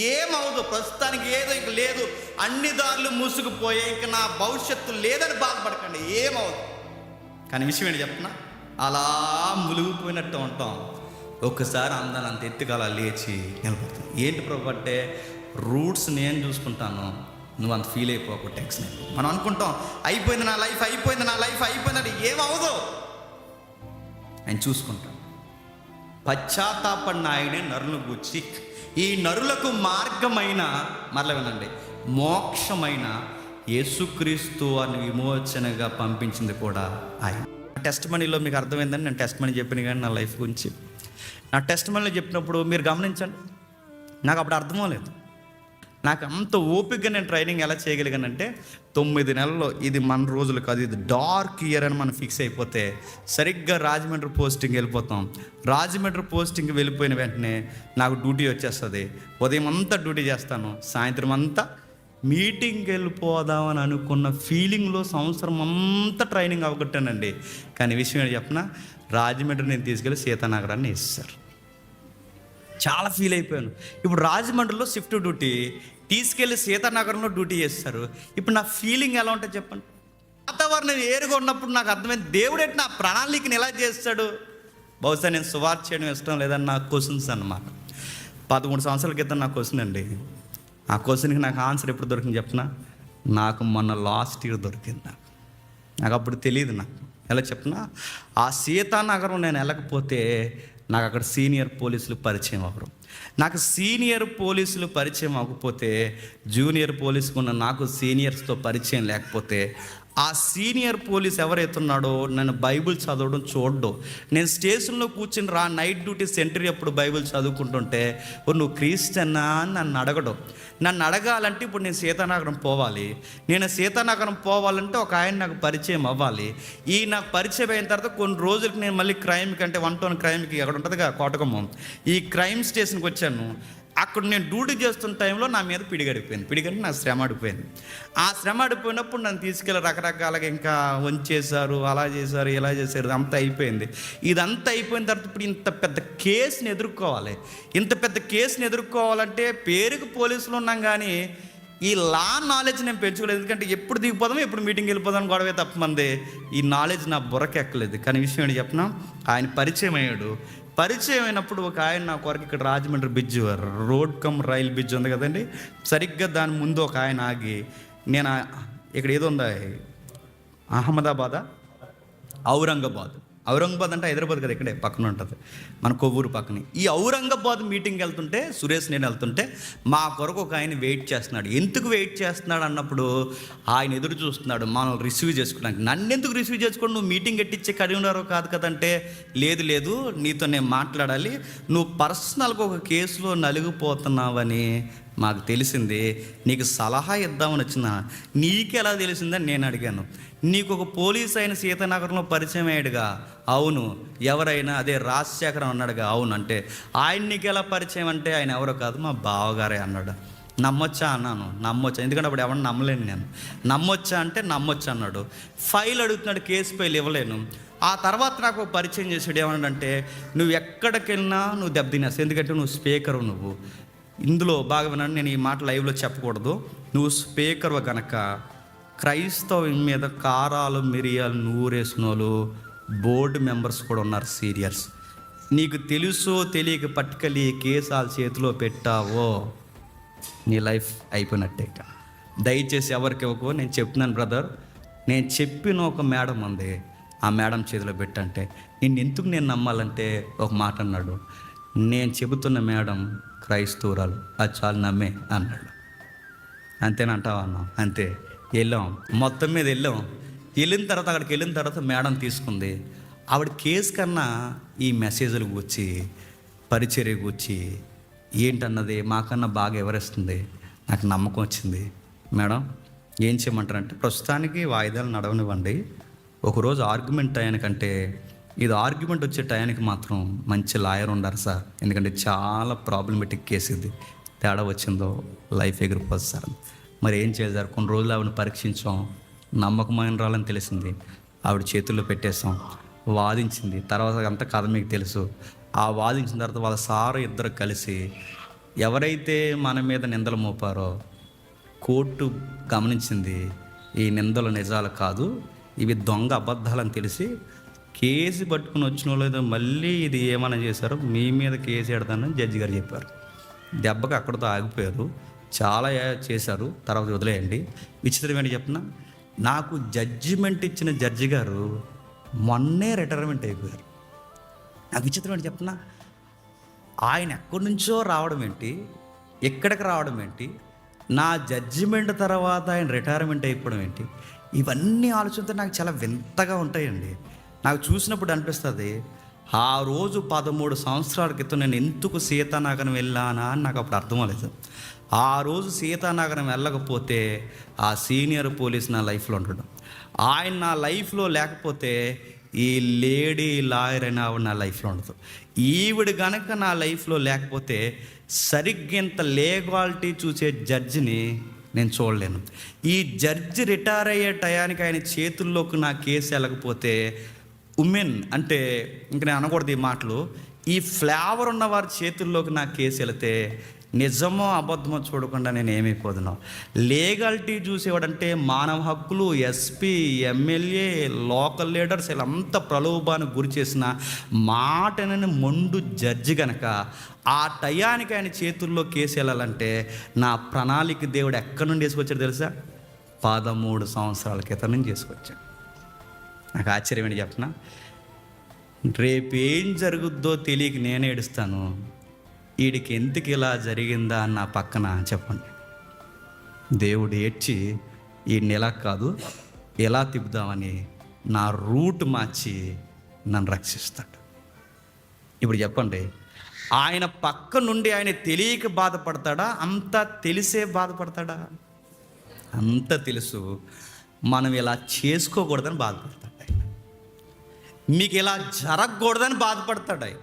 ఏమవదు? ప్రస్తుతానికి ఏదో ఇంక లేదు. అన్ని దారులు మూసుకుపోయే ఇంక నా భవిష్యత్తు లేదని బాధపడకండి. ఏమవదు? కానీ విషయం ఏంటి చెప్పనా? అలా ములిగిపోయినట్టు ఉంటాం. ఒక్కసారి అందాన్ని అంత ఎత్తుగా అలా లేచి నిలబడతాం. ఏంటి ప్రభు అంటే రూట్స్ నేను చూసుకుంటాను. నువ్వు అంత ఫీల్ అయిపోకు టెక్స్ట్ మనం అనుకుంటాం అయిపోయింది నా లైఫ్ అయిపోయింది నా లైఫ్ అయిపోయిందంటే ఏమవదు? ఆయన చూసుకుంటాం పశ్చాత్తాపడిన ఆయనే నరులను గుచ్చి ఈ నరులకు మార్గమైన మరల వినండి మోక్షమైన యేసుక్రీస్తు అని విమోచనగా పంపించింది కూడా ఆయన. టెస్ట్ మనీలో మీకు అర్థమైందని నేను టెస్ట్ మనీ చెప్పిన కానీ నా లైఫ్ గురించి. నా టెస్ట్ మనీలో చెప్పినప్పుడు మీరు గమనించండి నాకు అప్పుడు అర్థం లేదు నాకు అంత ఓపికగా నేను ట్రైనింగ్ ఎలా చేయగలిగానంటే తొమ్మిది నెలల్లో ఇది మన రోజులు కాదు ఇది డార్క్ ఇయర్ అని మనం ఫిక్స్ అయిపోతే సరిగ్గా రాజమండ్రి పోస్టింగ్ వెళ్ళిపోతాం. రాజమండ్రి పోస్టింగ్ వెళ్ళిపోయిన వెంటనే నాకు డ్యూటీ వచ్చేస్తుంది. ఉదయం అంతా డ్యూటీ చేస్తాను. సాయంత్రం అంతా మీటింగ్కి వెళ్ళిపోదామని అనుకున్న ఫీలింగ్లో సంవత్సరం అంతా ట్రైనింగ్ అవగొట్టానండి. కానీ విషయం ఏంటి చెప్పిన? రాజమండ్రి నేను తీసుకెళ్ళి సీతానగరాన్ని వేస్తారు చాలా ఫీల్ అయిపోయాను. ఇప్పుడు రాజమండ్రిలో షిఫ్ట్ డ్యూటీ తీసుకెళ్ళి సీతానగరంలో డ్యూటీ చేస్తారు. ఇప్పుడు నా ఫీలింగ్ ఎలా ఉంటుంది చెప్పండి. వాతావరణం ఏరుగా ఉన్నప్పుడు నాకు అర్థమైంది దేవుడు ఏంటి నా ప్రణాళికని ఎలా చేస్తాడు? బహుశా నేను సువార్ చేయడం ఇష్టం లేదని నా క్వశ్చన్స్ అన్నమాట. పదమూడు సంవత్సరాల క్రితం నా క్వశ్చన్ అండి. ఆ క్వశ్చన్కి నాకు ఆన్సర్ ఎప్పుడు దొరికింది చెప్పిన నాకు మొన్న లాస్ట్ ఇయర్ దొరికింది నాకు. నాకు అప్పుడు తెలియదు నాకు. ఎలా చెప్పినా ఆ సీతానగరం నేను వెళ్ళకపోతే నాకు అక్కడ సీనియర్ పోలీసులు పరిచయం అవ్వరు. నాకు సీనియర్ పోలీసులు పరిచయం అవ్వకపోతే జూనియర్ పోలీసుకున్న నాకు సీనియర్స్తో పరిచయం లేకపోతే ఆ సీనియర్ పోలీస్ ఎవరైతున్నాడో నన్ను బైబిల్ చదవడం చూడడం. నేను స్టేషన్లో కూర్చుని రా నైట్ డ్యూటీ సెంటరీ అప్పుడు బైబిల్ చదువుకుంటుంటే "ఓ, నువ్వు క్రీస్తన్నా అని నన్ను అడగడం. నన్ను అడగాలంటే ఇప్పుడు నేను సీతానగరం పోవాలి. నేను సీతానగరం పోవాలంటే ఒక ఆయన నాకు పరిచయం అవ్వాలి. ఈ నాకు పరిచయం అయిన తర్వాత కొన్ని రోజులకి నేను మళ్ళీ క్రైమ్కి అంటే వన్ టౌన్ క్రైమ్కి అక్కడ ఉంటుందిగా కోటకమ్మం. ఈ క్రైమ్ స్టేషన్కి వచ్చాను. అక్కడ నేను డ్యూటీ చేస్తున్న టైంలో నా మీద పిడిగడిపోయింది. పిడిగడి నా శ్రమ అడిపోయింది ఆ శ్రమ అడిపోయినప్పుడు నన్ను తీసుకెళ్ళి రకరకాలుగా ఇంకా వంచేశారు అలా చేశారు ఇలా చేశారు అంతా అయిపోయింది. ఇదంతా అయిపోయిన తర్వాత ఇప్పుడు ఇంత పెద్ద కేసుని ఎదుర్కోవాలి. ఇంత పెద్ద కేసుని ఎదుర్కోవాలంటే పేరుకు పోలీసులు ఉన్నాం కానీ ఈ లా నాలెడ్జ్ నేను పెంచుకోలేదు. ఎందుకంటే ఎప్పుడు దిగిపోదాం ఎప్పుడు మీటింగ్ వెళ్ళిపోదాం గొడవే తప్ప మంది. ఈ నాలెడ్జ్ నా బుర్రకెక్కలేదు. కానీ విషయం ఏంటి చెప్పిన? ఆయన పరిచయం అయ్యాడు. పరిచయం అయినప్పుడు ఒక ఆయన నా కొరకు ఇక్కడ Rajahmundry bridge road cum rail bridge ఉంది కదండి. సరిగ్గా దాని ముందు ఒక ఆయన ఆగి నేను ఇక్కడ ఏదో ఉందా? అహ్మదాబాదా? ఔరంగాబాద్. ఔరంగాబాద్ అంటే హైదరాబాద్ కదా ఇక్కడే పక్కన ఉంటుంది. మన కొవ్వూరు పక్కన. ఈ ఔరంగాబాద్ మీటింగ్కి వెళ్తుంటే సురేష్ నేను వెళ్తుంటే మా కొరకు ఒక ఆయన వెయిట్ చేస్తున్నాడు. ఎందుకు వెయిట్ చేస్తున్నాడు అన్నప్పుడు ఆయన ఎదురు చూస్తున్నాడు మనం రిసీవ్ చేసుకోవడానికి. నన్ను ఎందుకు రిసీవ్ చేసుకోండి? నువ్వు మీటింగ్ ఎట్టించే కరీంనగర్ కాదు కదంటే లేదు లేదు నీతో నేను మాట్లాడాలి. నువ్వు పర్సనల్గా ఒక కేసులో నలిగిపోతున్నావని మాకు తెలిసింది నీకు సలహా ఇద్దామని వచ్చిన నీకెలా తెలిసిందని నేను అడిగాను. నీకు ఒక పోలీస్ అయిన సీతానగరంలో పరిచయం అయ్యాడుగా. అవును ఎవరైనా అదే రాజశేఖరం అన్నాడుగా. అవును అంటే ఆయన నీకు ఎలా పరిచయం అంటే ఆయన ఎవరో కాదు మా బావగారే అన్నాడు. నమ్మొచ్చా అన్నాను. నమ్మొచ్చా ఎందుకంటే అప్పుడు ఎవరిని నమ్మలేను నేను. నమ్మొచ్చా అంటే నమ్మొచ్చా అన్నాడు. ఫైల్ అడుగుతున్నాడు కేసు ఫైల్ ఇవ్వలేను. ఆ తర్వాత నాకు పరిచయం చేసాడు ఏమన్నాడంటే నువ్వు ఎక్కడికి వెళ్ళినా నువ్వు దెబ్బతినేస్తావు ఎందుకంటే నువ్వు స్పీకరు నువ్వు. ఇందులో భాగమైన నేను ఈ మాట లైవ్లో చెప్పకూడదు. నువ్వు స్పీకర్ గనక క్రైస్తవం మీద కారాలు మిరియాలు నూరేసిన వాళ్ళు బోర్డు మెంబర్స్ కూడా ఉన్నారు సీనియర్స్ నీకు తెలుసో తెలియక పట్టుకెళ్ళి కేసాలు కేసు వాళ్ళ చేతిలో పెట్టావో నీ లైఫ్ అయిపోయినట్టే దయచేసి ఎవరికి ఇవ్వకో నేను చెప్తున్నాను బ్రదర్ నేను చెప్పిన ఒక మేడం ఉంది. ఆ మేడం చేతిలో పెట్టంటే నిన్ను ఎందుకు నేను నమ్మాలంటే ఒక మాట అన్నాడు. నేను చెబుతున్న మేడం క్రైస్తవురాలు. అది చాలు నమ్మే అన్నాడు. అంతేనంటావా అన్నా? అంతే. వెళ్ళాం. మొత్తం మీద వెళ్ళాం. వెళ్ళిన తర్వాత అక్కడికి వెళ్ళిన తర్వాత మేడం తీసుకుంది. ఆవిడ కేసు కన్నా ఈ మెసేజ్లు కూర్చి పరిచర్య కూర్చి ఏంటన్నది మాకన్నా బాగా ఎవరిస్తుంది నాకు నమ్మకం వచ్చింది. మేడం ఏం చేయమంటారంటే ప్రస్తుతానికి వాయిదాలు నడవనివ్వండి. ఒకరోజు ఆర్గ్యుమెంట్ టయానికంటే ఇది ఆర్గ్యుమెంట్ వచ్చే టయానికి మాత్రం మంచి లాయర్ ఉండాలి సార్. ఎందుకంటే చాలా ప్రాబ్లమెటిక్ కేసు ఇది. తేడా వచ్చిందో లైఫ్ ఎగిరిపోతుంది సార్. మరి ఏం చేయాలి సార్? కొన్ని రోజులు ఆవిడని పరీక్షించాం. నమ్మకమైన రాలని తెలిసింది. ఆవిడ చేతుల్లో పెట్టేసాం వాదించింది. తర్వాత అంతా కథ మీకు తెలుసు. ఆ వాదించిన తర్వాత వాళ్ళ సారు ఇద్దరు కలిసి ఎవరైతే మన మీద నిందలు మోపారో కోర్టు గమనించింది ఈ నిందలు నిజాలు కాదు ఇవి దొంగ అబద్ధాలని తెలిసి కేసు పట్టుకుని వచ్చిన వాళ్ళు మళ్ళీ ఇది ఏమైనా చేశారో మీ మీద కేసు పెడతానని జడ్జి గారు చెప్పారు. దెబ్బకి అక్కడితో ఆగిపోయారు. చాలా చేశారు. తర్వాత వదిలేయండి. విచిత్రం ఏంటి చెప్పిన నాకు జడ్జిమెంట్ ఇచ్చిన జడ్జి గారు మొన్నే రిటైర్మెంట్ అయిపోయారు. నాకు విచిత్రం ఏంటి చెప్పిన ఆయన ఎక్కడి నుంచో రావడం ఏంటి ఎక్కడికి రావడం ఏంటి నా జడ్జిమెంట్ తర్వాత ఆయన రిటైర్మెంట్ అయిపోవడం ఏంటి ఇవన్నీ ఆలోచనతో నాకు చాలా వింతగా ఉంటాయండి. నాకు చూసినప్పుడు అనిపిస్తుంది ఆ రోజు పదమూడు సంవత్సరాల క్రితం నేను ఎందుకు సీతానగరం వెళ్ళానా అని నాకు అప్పుడు అర్థం అవ్వలేదు. ఆ రోజు సీతానగరం వెళ్ళకపోతే ఆ సీనియర్ పోలీస్ నా లైఫ్లో ఉండడం. ఆయన నా లైఫ్లో లేకపోతే ఈ లేడీ లాయర్ అయిన ఆవిడ నా లైఫ్లో ఉండదు. ఈవిడ గనక నా లైఫ్లో లేకపోతే సరిగ్గా ఇంత లీగాలిటీ చూసే జడ్జిని నేను చూడలేను. ఈ జడ్జి రిటైర్ అయ్యే టయానికి ఆయన చేతుల్లోకి నా కేసు వెళ్ళకపోతే ఉమెన్ అంటే ఇంక నేను అనకూడదు ఈ మాటలు. ఈ ఫ్లేవర్ ఉన్న వారి చేతుల్లోకి నా కేసు వెళితే నిజమో అబద్ధమో చూడకుండా నేను ఏమైపోదును లీగాలిటీ చూసేవాడంటే మానవ హక్కులు ఎస్పీ ఎమ్మెల్యే లోకల్ లీడర్స్ వీళ్ళంతా ప్రలోభానికి గురి చేసిన మాటనని మొండు జడ్జి గనక ఆ టయానికి ఆయన చేతుల్లో కేసు వెళ్ళాలంటే నా ప్రణాళిక దేవుడు ఎక్కడి నుండి వేసుకొచ్చాడు తెలుసా? పదమూడు సంవత్సరాల క్రితం నుంచి చేసుకొచ్చాడు నాకు ఆశ్చర్యం ఏంటి చెప్పనా రేపేం జరుగుద్దో తెలియక నేను ఏడుస్తాను. వీడికి ఎందుకు ఇలా జరిగిందా అని నా పక్కన చెప్పండి. దేవుడు ఏడ్చి ఈ నెల కాదు ఎలా తిప్పుదామని నా రూట్ మార్చి నన్ను రక్షిస్తాడు. ఇప్పుడు చెప్పండి ఆయన పక్క నుండి ఆయన తెలియక బాధపడతాడా? అంతా తెలిసే బాధపడతాడా? అంత తెలుసు. మనం ఇలా చేసుకోకూడదని బాధపడతాడు మీకు ఇలా జరగకూడదని బాధపడతాడు ఆయన.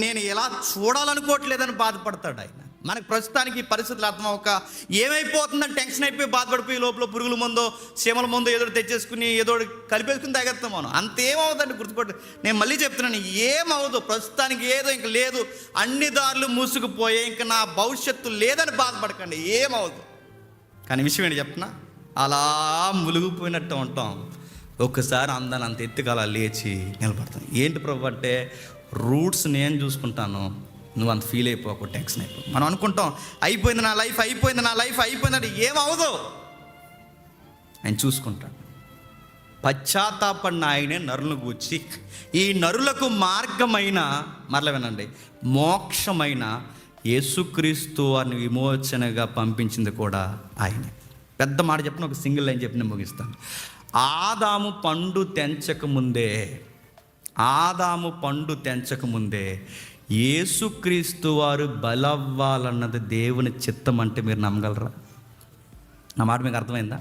నేను ఎలా చూడాలనుకోవట్లేదని బాధపడతాడు ఆయన. మనకు ప్రస్తుతానికి ఈ పరిస్థితులు అర్థం అవ్వక ఏమైపోతుందని టెన్షన్ అయిపోయి బాధపడిపోయి లోపల పురుగుల ముందో సీమల ముందో ఏదో తెచ్చేసుకుని ఏదో కలిపేసుకుని తాగేస్తాం మనం. అంతేమవుతుందండి గుర్తుపట్టు. నేను మళ్ళీ చెప్తున్నాను ఏమవుదు ప్రస్తుతానికి ఏదో ఇంక లేదు. అన్ని దారులు మూసుకుపోయే ఇంక నా భవిష్యత్తు లేదని బాధపడకండి. ఏమవుదు కానీ విషయం ఏంటి చెప్తున్నా? అలా ములిగిపోయినట్టు ఉంటాం. ఒక్కసారి అందాన్ని అంత ఎత్తుకు అలా లేచి నిలబడతాను. ఏంటి ప్రభు అంటే రూట్స్ నేను చూసుకుంటాను నువ్వు అంత ఫీల్ అయిపోకు టెన్షన్ అయిపో మనం అనుకుంటాం అయిపోయింది నా లైఫ్ అయిపోయింది నా లైఫ్ అయిపోయిందంటే ఏమవదు ఆయన చూసుకుంటాడు పశ్చాత్తాపడిన ఆయనే నరులను గూర్చి ఈ నరులకు మార్గమైన మరల వినండి మోక్షమైన యేసుక్రీస్తు వారిని విమోచనగా పంపించింది కూడా ఆయనే. పెద్ద మాట చెప్పిన ఒక సింగిల్ లైన్ చెప్పిన ముగిస్తాను. ఆదాము పండు తెంచకముందే ఆదాము పండు తెంచకముందే ఏసుక్రీస్తు యేసుక్రీస్తు వారు బలవ్వాలన్నది దేవుని చిత్తం అంటే మీరు నమ్మగలరా? నా మాట మీకు అర్థమైందా?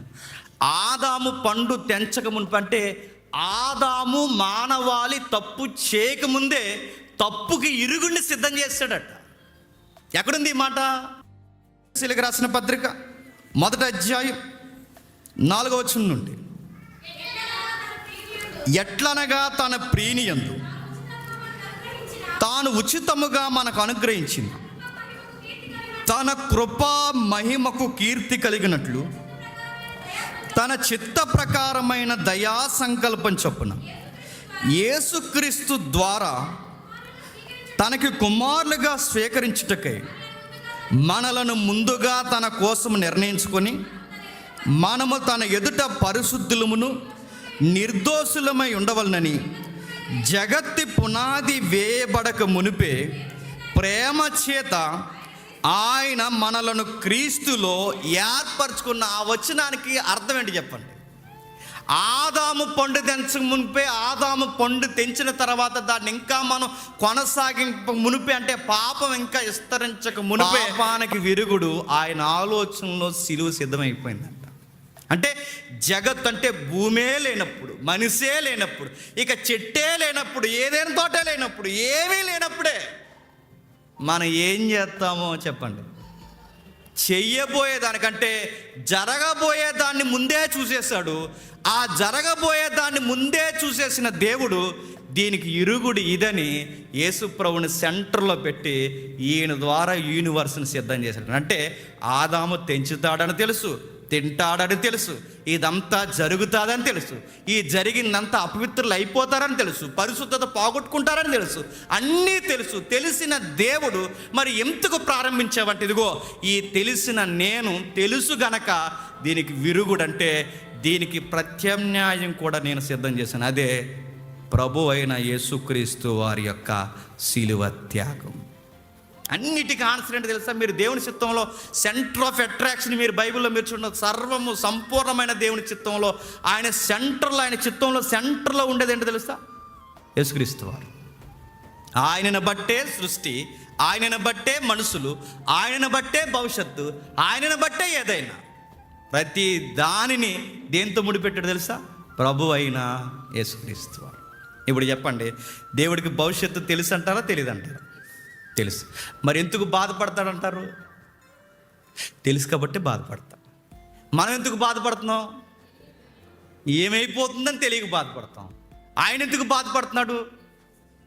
ఆదాము పండు తెంచక మునుపు అంటే ఆదాము మానవాళి తప్పు చేయకముందే తప్పుకి ఇరుగుని సిద్ధం చేస్తాడట ఎక్కడుంది ఈ మాట? శిలకి రాసిన పత్రిక మొదటి అధ్యాయం నాలుగో వచనం నుండి. ఎట్లనగా తన ప్రీనియందు తాను ఉచితముగా మనకు అనుగ్రహించింది. తన కృపా మహిమకు కీర్తి కలిగినట్లు తన చిత్త ప్రకారమైన దయా సంకల్పం చొప్పున యేసుక్రీస్తు ద్వారా తనకి కుమారులుగా స్వీకరించుటకై మనలను ముందుగా తన కోసం నిర్ణయించుకొని మనము తన ఎదుట పరిశుద్ధులమును నిర్దోషులమై ఉండవలనని జగత్తి పునాది వేయబడక మునిపే ప్రేమ చేత ఆయన మనలను క్రీస్తులో ఏర్పరచుకున్న ఆ వచనానికి అర్థం ఏంటి చెప్పండి? ఆదాము పండు తెంచక మునిపే ఆదాము పండు తెంచిన తర్వాత దాన్ని ఇంకా మనం కొనసాగింప మునిపే అంటే పాపం ఇంకా విస్తరించక మునిపే పాపానికి విరుగుడు ఆయన ఆలోచనలో సిలువ సిద్ధమైపోయింది. అంటే జగత్ అంటే భూమే లేనప్పుడు మనిషే లేనప్పుడు ఇక చెట్టే లేనప్పుడు ఏదైనా తోటే లేనప్పుడు ఏమీ లేనప్పుడే మనం ఏం చేస్తామో చెప్పండి. చెయ్యబోయే దానికంటే జరగబోయే దాన్ని ముందే చూసేశాడు. ఆ జరగబోయే దాన్ని ముందే చూసేసిన దేవుడు దీనికి ఇరుగుడు ఇదని యేసుప్రభుని సెంటర్లో పెట్టి ఈయన ద్వారా యూనివర్స్ని సిద్ధం చేశాడు. అంటే ఆదాము తెంచుతాడని తెలుసు. తింటాడని తెలుసు. ఇదంతా జరుగుతుందని తెలుసు. ఈ జరిగిందంతా అపవిత్రులు అయిపోతారని తెలుసు. పరిశుద్ధత పోగొట్టుకుంటారని తెలుసు. అన్నీ తెలుసు. తెలిసిన దేవుడు మరి ఎందుకు ప్రారంభించావంటే? ఇదిగో ఈ తెలిసిన నేను తెలుసు గనక దీనికి విరుగుడంటే దీనికి ప్రత్యామ్నాయం కూడా నేను సిద్ధం చేశాను. అదే ప్రభు అయిన యేసుక్రీస్తు వారి యొక్క శిలువ త్యాగం. అన్నిటికీ ఆన్సర్ ఏంటి తెలుసా? మీరు దేవుని చిత్తంలో సెంటర్ ఆఫ్ అట్రాక్షన్ మీరు బైబిల్లో మీరు చూడండి సర్వము సంపూర్ణమైన దేవుని చిత్తంలో ఆయన సెంటర్లో ఆయన చిత్తంలో సెంటర్లో ఉండేది ఏంటి తెలుసా? యేసుక్రీస్తు వారు. ఆయనను బట్టే సృష్టి ఆయనను బట్టే మనుషులు ఆయనను బట్టే భవిష్యత్తు ఆయనను బట్టే ఏదైనా. ప్రతి దానిని దేంతో ముడిపెట్టాడు తెలుసా? ప్రభు అయిన యేసుక్రీస్తు వారు. ఇప్పుడు చెప్పండి దేవుడికి భవిష్యత్తు తెలుసు అంటారా తెలియదు అంటారా తెలుసు. మరి ఎందుకు బాధపడతాడంటారు? తెలుసు కాబట్టి బాధపడతాం. మనం ఎందుకు బాధపడుతున్నాం? ఏమైపోతుందని తెలియక బాధపడతాం. ఆయన ఎందుకు బాధపడుతున్నాడు?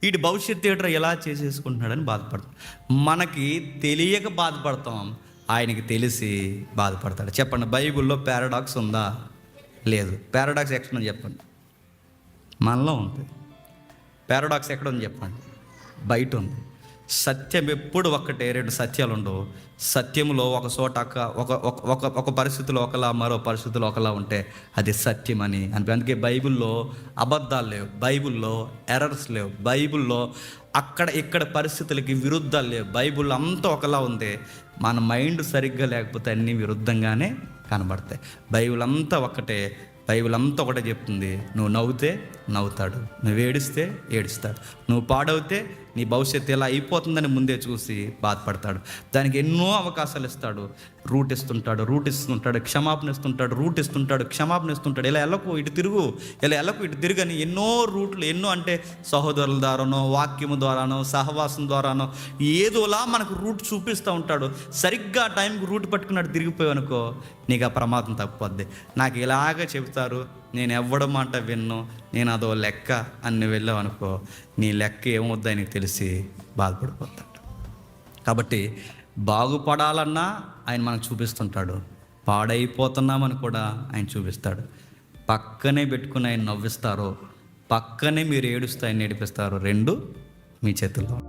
వీటి భవిష్యత్ థియేటర్ ఎలా చేసేసుకుంటున్నాడని బాధపడతాం. మనకి తెలియక బాధపడతాం. ఆయనకి తెలిసి బాధపడతాడు. చెప్పండి బైబిల్లో పారాడాక్స్ ఉందా? లేదు. పారాడాక్స్ ఎక్కడ చెప్పండి. మనలో ఉంది. పారాడాక్స్ ఎక్కడ ఉంది చెప్పండి. బయట ఉంది. సత్యం ఎప్పుడు ఒక్కటే రెండు సత్యాలు ఉండవు. సత్యంలో ఒక చోట ఒక ఒక ఒక- ఒక పరిస్థితిలో ఒకలా మరో పరిస్థితిలో ఒకలా ఉంటే అది సత్యం అని అని అందుకే బైబిల్లో అబద్ధాలు లేవు బైబిల్లో ఎర్రర్స్ లేవు బైబిల్లో అక్కడ ఇక్కడ పరిస్థితులకి విరుద్ధాలు లేవు. బైబిల్ అంతా ఒకలా ఉంది మన మైండ్ సరిగ్గా లేకపోతే అన్నీ విరుద్ధంగానే కనబడతాయి. బైబిల్ అంతా ఒకటే బైబిల్ అంతా ఒకటే చెప్తుంది. నువ్వు నవ్వుతే నవ్వుతాడు నువ్వు ఏడిస్తే ఏడుస్తాడు నువ్వు పాడవుతే నీ భవిష్యత్తు ఎలా అయిపోతుందని ముందే చూసి బాధపడతాడు. దానికి ఎన్నో అవకాశాలు ఇస్తాడు. రూట్ ఇస్తుంటాడు రూట్ ఇస్తుంటాడు క్షమాపణ ఇస్తుంటాడు రూట్ ఇస్తుంటాడు క్షమాపణ ఇస్తుంటాడు ఇలా ఎల్లకు ఇటు తిరుగు ఇలా ఎల్లకు ఇటు తిరుగని ఎన్నో రూట్లు ఎన్నో అంటే సహోదరుల ద్వారానో వాక్యము ద్వారానో సహవాసం ద్వారానో ఏదోలా మనకు రూట్ చూపిస్తూ ఉంటాడు. సరిగ్గా టైంకి రూట్ పట్టుకున్నట్టు తిరిగిపోయావనుకో నీకు ఆ ప్రమాదం తప్పొద్ది నాకు ఇలాగ చెబుతారు నేను ఎవ్వడం మాట విన్ను నేను అదో లెక్క అన్ని వెళ్ళావు అనుకో నీ లెక్క ఏమవుద్దని నీకు తెలిసి బాధపడిపోతాడు. కాబట్టి బాగుపడాలన్నా ఆయన మనకు చూపిస్తుంటాడు. పాడైపోతున్నామని కూడా ఆయన చూపిస్తాడు. పక్కనే పెట్టుకుని ఆయన నవ్విస్తారో పక్కనే మీరు ఏడుస్తే ఆయన ఏడిపిస్తారో రెండు మీ చేతుల్లో